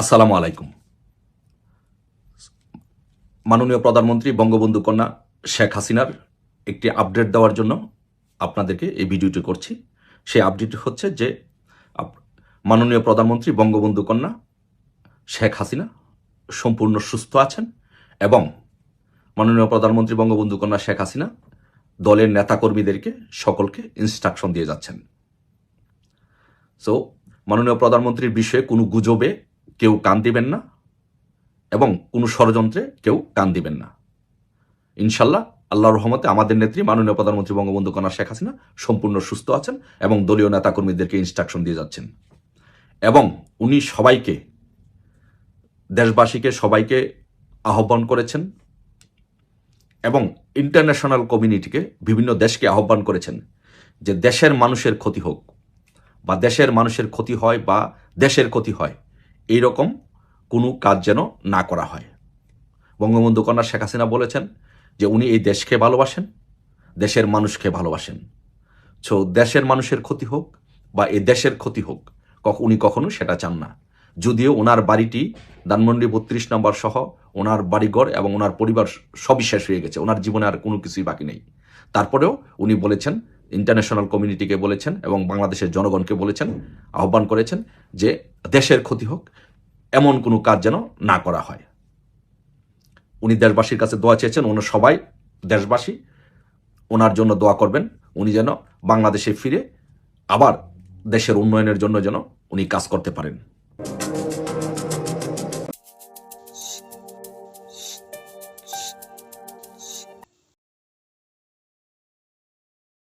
আসসালামু আলাইকুম। মাননীয় প্রধানমন্ত্রী, বঙ্গবন্ধু কন্যা শেখ হাসিনার একটি আপডেট দেওয়ার জন্য আপনাদেরকে এই ভিডিওটি করছি। সেই আপডেট হচ্ছে যে মাননীয় প্রধানমন্ত্রী, বঙ্গবন্ধু কন্যা শেখ হাসিনা সম্পূর্ণ সুস্থ আছেন এবং মাননীয় প্রধানমন্ত্রী, বঙ্গবন্ধু কন্যা শেখ হাসিনা দলের নেতাকর্মীদেরকে সকলকে ইনস্ট্রাকশন দিয়ে যাচ্ছেন। সো মাননীয় প্রধানমন্ত্রীর বিষয়ে কোনো গুজবে কেউ কান দিবেন না এবং কোনো ষড়যন্ত্রে কেউ কান দিবেন না। ইনশাল্লাহ আল্লাহর রহমতে আমাদের নেত্রী, মাননীয় প্রধানমন্ত্রী বঙ্গবন্ধু কন্যা শেখ হাসিনা সম্পূর্ণ সুস্থ আছেন এবং দলীয় নেতাকর্মীদেরকে ইনস্ট্রাকশন দিয়ে যাচ্ছেন। এবং উনি সবাইকে, দেশবাসীকে সবাইকে আহ্বান করেছেন এবং ইন্টারন্যাশনাল কমিউনিটিকে বিভিন্ন দেশকে আহ্বান করেছেন যে দেশের মানুষের ক্ষতি হোক বা দেশের মানুষের ক্ষতি হয় বা দেশের ক্ষতি হয় এই রকম কোনো কাজ যেন না করা হয়। বঙ্গবন্ধু কন্যা শেখ হাসিনা বলেছেন যে উনি এই দেশকে ভালোবাসেন, দেশের মানুষকে ভালোবাসেন। সো দেশের মানুষের ক্ষতি হোক বা এই দেশের ক্ষতি হোক উনি কখনো সেটা চান না। যদিও ওনার বাড়িটি ধানমন্ডি বত্রিশ নম্বর সহ ওনার বাড়িঘর এবং ওনার পরিবার সবই শেষ হয়ে গেছে, ওনার জীবনে আর কোনো কিছুই বাকি নেই। তারপরেও উনি বলেছেন ইন্টারন্যাশনাল কমিউনিটিকে বলেছেন এবং বাংলাদেশের জনগণকে বলেছেন, আহ্বান করেছেন যে দেশের ক্ষতি হোক এমন কোনো কাজ যেন না করা হয়। উনি দেশবাসীর কাছে দোয়া চেয়েছেন ওনার সবাই দেশবাসী, ওনার জন্য দোয়া করবেন, উনি যেন বাংলাদেশে ফিরে আবার দেশের উন্নয়নের জন্য যেন উনি কাজ করতে পারেন।